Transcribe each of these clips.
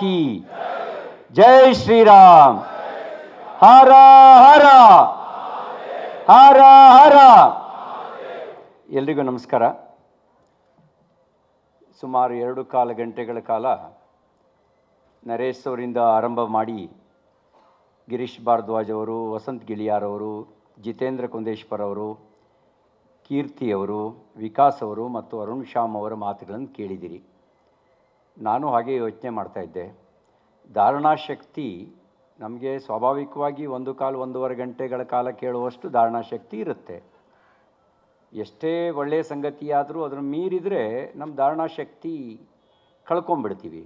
ಕಿ ಜೈ ಶ್ರೀರಾಮ್ ಹರ ಹರ ಹರ ಹರ ಎಲ್ರಿಗೂ ನಮಸ್ಕಾರ. ಸುಮಾರು ಎರಡು ಕಾಲು, ಗಂಟೆಗಳ ಕಾಲ ನರೇಶ್ ಅವರಿಂದ ಆರಂಭ ಮಾಡಿ ಗಿರೀಶ್ ಭಾರದ್ವಾಜ್ ಅವರು, ವಸಂತ್ ಗಿಳಿಯಾರ್ ಅವರು, ಜಿತೇಂದ್ರ ಕುಂದೇಶ್ವರ್ ಅವರು, ಕೀರ್ತಿ ಅವರು, ವಿಕಾಸ್ ಅವರು ಮತ್ತು ಅರುಣ್ ಶ್ಯಾಮ್ ಅವರ ಮಾತುಗಳನ್ನು ಕೇಳಿದಿರಿ. ನಾನು ಹಾಗೆ ಯೋಚನೆ ಮಾಡ್ತಾ ಇದ್ದೆ. ಧಾರಣಾಶಕ್ತಿ ನಮಗೆ ಸ್ವಾಭಾವಿಕವಾಗಿ ಒಂದು ಕಾಲು ಒಂದೂವರೆ ಗಂಟೆಗಳ ಕಾಲ ಕೇಳುವಷ್ಟು ಧಾರಣಾಶಕ್ತಿ ಇರುತ್ತೆ. ಎಷ್ಟೇ ಒಳ್ಳೆಯ ಸಂಗತಿಯಾದರೂ ಅದನ್ನು ಮೀರಿದರೆ ನಮ್ಮ ಧಾರಣಾಶಕ್ತಿ ಕಳ್ಕೊಂಬಿಡ್ತೀವಿ.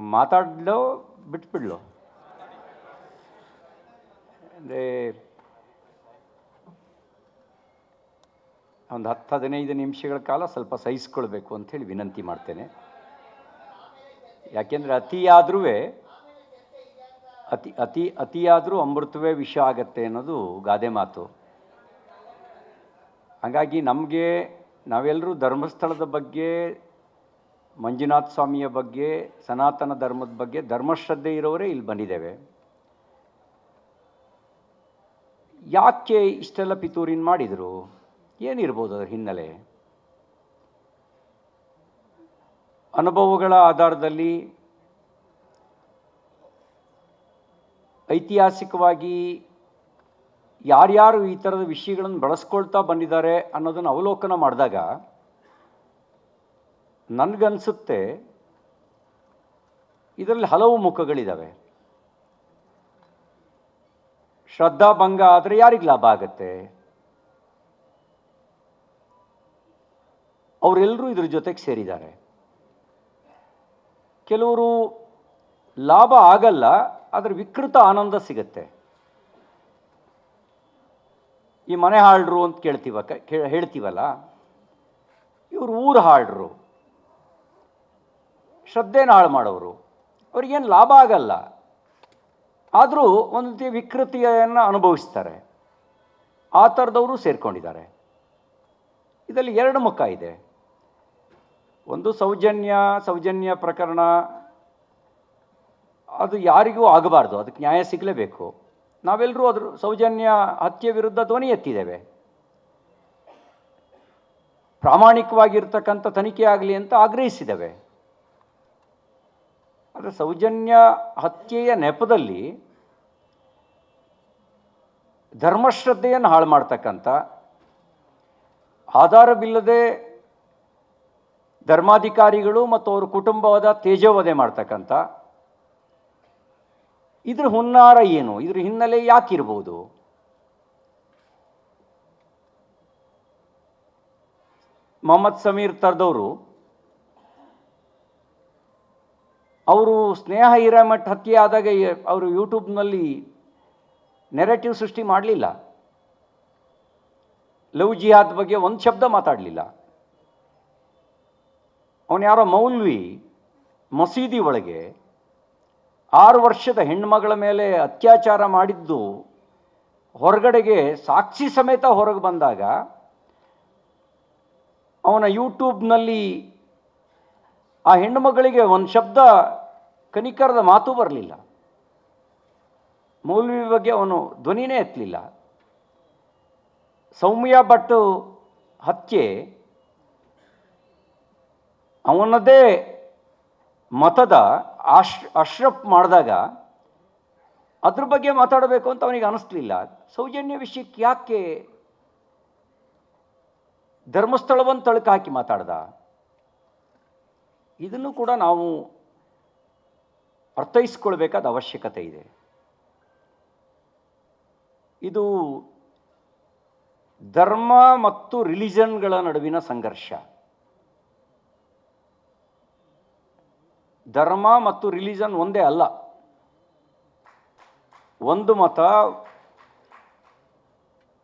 ಮಾತಾಡ್ಲೋ ಬಿಟ್ಬಿಡ್ಲೋ. ಅಂದರೆ ಒಂದು ಹತ್ತು ಹದಿನೈದು ನಿಮಿಷಗಳ ಕಾಲ ಸ್ವಲ್ಪ ಸಹಿಸ್ಕೊಳ್ಬೇಕು ಅಂಥೇಳಿ ವಿನಂತಿ ಮಾಡ್ತೇನೆ. ಯಾಕೆಂದರೆ ಅತಿಯಾದ್ರೂ ಅತಿ ಅತಿ, ಅತಿಯಾದರೂ ಅಮೃತವೇ ವಿಷ ಆಗತ್ತೆ ಅನ್ನೋದು ಗಾದೆ ಮಾತು. ಹಾಗಾಗಿ ನಮಗೆ ನಾವೆಲ್ಲರೂ ಧರ್ಮಸ್ಥಳದ ಬಗ್ಗೆ, ಮಂಜುನಾಥ ಸ್ವಾಮಿಯ ಬಗ್ಗೆ, ಸನಾತನ ಧರ್ಮದ ಬಗ್ಗೆ ಧರ್ಮಶ್ರದ್ಧೆ ಇರೋರೇ ಇಲ್ಲಿ ಬಂದಿದ್ದೇವೆ. ಯಾಕೆ ಇಷ್ಟೆಲ್ಲ ಪಿತೂರಿನ ಮಾಡಿದರು? ಏನಿರ್ಬೋದು ಅದರ ಹಿನ್ನೆಲೆ? ಅನುಭವಗಳ ಆಧಾರದಲ್ಲಿ ಐತಿಹಾಸಿಕವಾಗಿ ಯಾರ್ಯಾರು ಈ ಥರದ ವಿಷಯಗಳನ್ನು ಬಳಸ್ಕೊಳ್ತಾ ಬಂದಿದ್ದಾರೆ ಅನ್ನೋದನ್ನು ಅವಲೋಕನ ಮಾಡಿದಾಗ ನನಗನ್ಸುತ್ತೆ ಇದರಲ್ಲಿ ಹಲವು ಮುಖಗಳಿದ್ದಾವೆ ಶ್ರದ್ಧಾಭಂಗ ಆದರೆ ಯಾರಿಗೆ ಲಾಭ ಆಗತ್ತೆ? ಅವರೆಲ್ಲರೂ ಇದ್ರ ಜೊತೆಗೆ ಸೇರಿದ್ದಾರೆ. ಕೆಲವರು ಲಾಭ ಆಗಲ್ಲ, ಆದರೆ ವಿಕೃತ ಆನಂದ ಸಿಗತ್ತೆ. ಈ ಮನೆ ಹಾಳ್ರು ಅಂತ ಕೇಳ್ತೀವ ಹೇಳ್ತೀವಲ್ಲ? ಇವರು ಊರು ಹಾಳರು. ಶ್ರದ್ಧೆನ ಹಾಳು ಮಾಡೋರು ಅವ್ರಿಗೇನು ಲಾಭ ಆಗಲ್ಲ. ಆದರೂ ಒಂದು ರೀತಿಯ ವಿಕೃತಿಯನ್ನು ಅನುಭವಿಸ್ತಾರೆ. ಆ ಥರದವರು ಸೇರ್ಕೊಂಡಿದ್ದಾರೆ. ಇದರಲ್ಲಿ ಎರಡು ಮುಖ ಇದೆ. ಒಂದು ಸೌಜನ್ಯ ಸೌಜನ್ಯ ಪ್ರಕರಣ, ಅದು ಯಾರಿಗೂ ಆಗಬಾರ್ದು, ಅದಕ್ಕೆ ನ್ಯಾಯ ಸಿಗಲೇಬೇಕು. ನಾವೆಲ್ಲರೂ ಅದ್ರ ಸೌಜನ್ಯ ಹತ್ಯೆ ವಿರುದ್ಧ ಧ್ವನಿ ಎತ್ತಿದ್ದೇವೆ. ಪ್ರಾಮಾಣಿಕವಾಗಿರ್ತಕ್ಕಂಥ ತನಿಖೆ ಆಗಲಿ ಅಂತ ಆಗ್ರಹಿಸಿದ್ದೇವೆ. ಆದರೆ ಸೌಜನ್ಯ ಹತ್ಯೆಯ ನೆಪದಲ್ಲಿ ಧರ್ಮಶ್ರದ್ಧೆಯನ್ನು ಹಾಳು ಮಾಡ್ತಕ್ಕಂಥ, ಆಧಾರವಿಲ್ಲದೆ ಧರ್ಮಾಧಿಕಾರಿಗಳು ಮತ್ತು ಅವರ ಕುಟುಂಬವಾದ ತೇಜೋವಧೆ ಮಾಡ್ತಕ್ಕಂಥ. ಇದ್ರ ಹುನ್ನಾರ ಏನು? ಇದ್ರ ಹಿನ್ನೆಲೆ ಯಾಕಿರ್ಬೋದು? ಮೊಹಮ್ಮದ್ ಸಮೀರ್ ತರ್ದವರು, ಅವರು ಸ್ನೇಹ ಹಿರೇಮಠ್ ಹತ್ಯೆ ಆದಾಗ ಅವರು ಯೂಟ್ಯೂಬ್ನಲ್ಲಿ ನೆರೆಟಿವ್ ಸೃಷ್ಟಿ ಮಾಡಲಿಲ್ಲ. ಲವ್ ಜಿಹಾದ್ ಬಗ್ಗೆ ಒಂದು ಶಬ್ದ ಮಾತಾಡಲಿಲ್ಲ. ಅವನು ಯಾರೋ ಮೌಲ್ವಿ ಮಸೀದಿ ಒಳಗೆ ಆರು ವರ್ಷದ ಹೆಣ್ಮಗಳ ಮೇಲೆ ಅತ್ಯಾಚಾರ ಮಾಡಿದ್ದು ಹೊರಗಡೆಗೆ ಸಾಕ್ಷಿ ಸಮೇತ ಹೊರಗೆ ಬಂದಾಗ ಅವನ ಯೂಟ್ಯೂಬ್ನಲ್ಲಿ ಆ ಹೆಣ್ಣುಮಗಳಿಗೆ ಒಂದು ಶಬ್ದ ಕನಿಕರದ ಮಾತು ಬರಲಿಲ್ಲ. ಮೌಲ್ವಿ ಬಗ್ಗೆ ಅವನು ಧ್ವನಿನೇ ಎತ್ತಲಿಲ್ಲ. ಸೌಮ್ಯ ಭಟ್ ಹತ್ಯೆ ಅವನದೇ ಮತದ ಆಶ್, ಅಶ್ರಫ್ ಮಾಡಿದಾಗ ಅದ್ರ ಬಗ್ಗೆ ಮಾತಾಡಬೇಕು ಅಂತ ಅವನಿಗೆ ಅನಿಸ್ಲಿಲ್ಲ. ಸೌಜನ್ಯ ವಿಷಯಕ್ಕೆ ಯಾಕೆ ಧರ್ಮಸ್ಥಳವನ್ನು ತಳಕ ಹಾಕಿ ಮಾತಾಡ್ದ? ಇದನ್ನು ಕೂಡ ನಾವು ಅರ್ಥೈಸ್ಕೊಳ್ಬೇಕಾದ ಅವಶ್ಯಕತೆ ಇದೆ. ಇದು ಧರ್ಮ ಮತ್ತು ರಿಲಿಜನ್ಗಳ ನಡುವಿನ ಸಂಘರ್ಷ. ಧರ್ಮ ಮತ್ತು ರಿಲಿಜನ್ ಒಂದೇ ಅಲ್ಲ. ಒಂದು ಮತ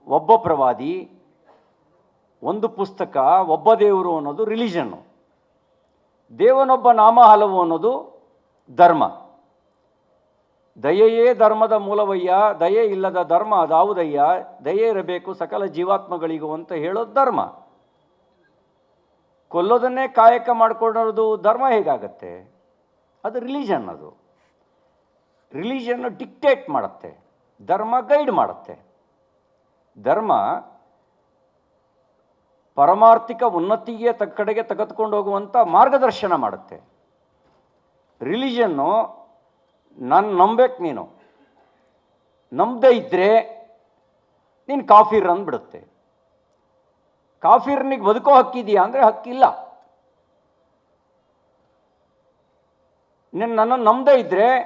ಒಬ್ಬ ಪ್ರವಾದಿ, ಒಂದು ಪುಸ್ತಕ ಒಬ್ಬ ದೇವರು ಅನ್ನೋದು ರಿಲಿಜನ್ನು. ದೇವನೊಬ್ಬ ನಾಮ ಹಲವು ಅನ್ನೋದು ಧರ್ಮ. ದಯೆಯೇ ಧರ್ಮದ ಮೂಲವಯ್ಯ, ದಯೆ ಇಲ್ಲದ ಧರ್ಮ ಅದಾವುದಯ್ಯ, ದಯೆ ಇರಬೇಕು ಸಕಲ ಜೀವಾತ್ಮಗಳಿಗೂ ಅಂತ ಹೇಳೋದು ಧರ್ಮ. ಕೊಲ್ಲೋದನ್ನೇ ಕಾಯಕ ಮಾಡ್ಕೊಳ್ಳೋದು ಧರ್ಮ ಹೇಗಾಗತ್ತೆ? ಅದು ರಿಲಿಜನ್ ಅದು. ರಿಲಿಜನ್ ಡಿಕ್ಟೇಟ್ ಮಾಡುತ್ತೆ, ಧರ್ಮ ಗೈಡ್ ಮಾಡುತ್ತೆ. ಧರ್ಮ ಪರಮಾರ್ಥಿಕ ಉನ್ನತಿಗೆ ತ ಕಡೆಗೆ ತೆಗೆದುಕೊಂಡು ಹೋಗುವಂಥ ಮಾರ್ಗದರ್ಶನ ಮಾಡುತ್ತೆ. ರಿಲಿಜನ್ನು ನಾನು ನಂಬೇಕು ನೀನು. ನಂಬದೇ ಇದ್ದರೆ ನೀನು ಕಾಫಿರ್ ಅಂದ್ಬಿಡುತ್ತೆ. ಕಾಫಿರ್ನಿಗೆ ಬದುಕೋ ಹಕ್ಕಿದೆಯಾ ಅಂದರೆ ಹಕ್ಕಿಲ್ಲ. ನೀನು ನನ್ನನ್ನು ನಂಬದೇ ಇದ್ದರೆ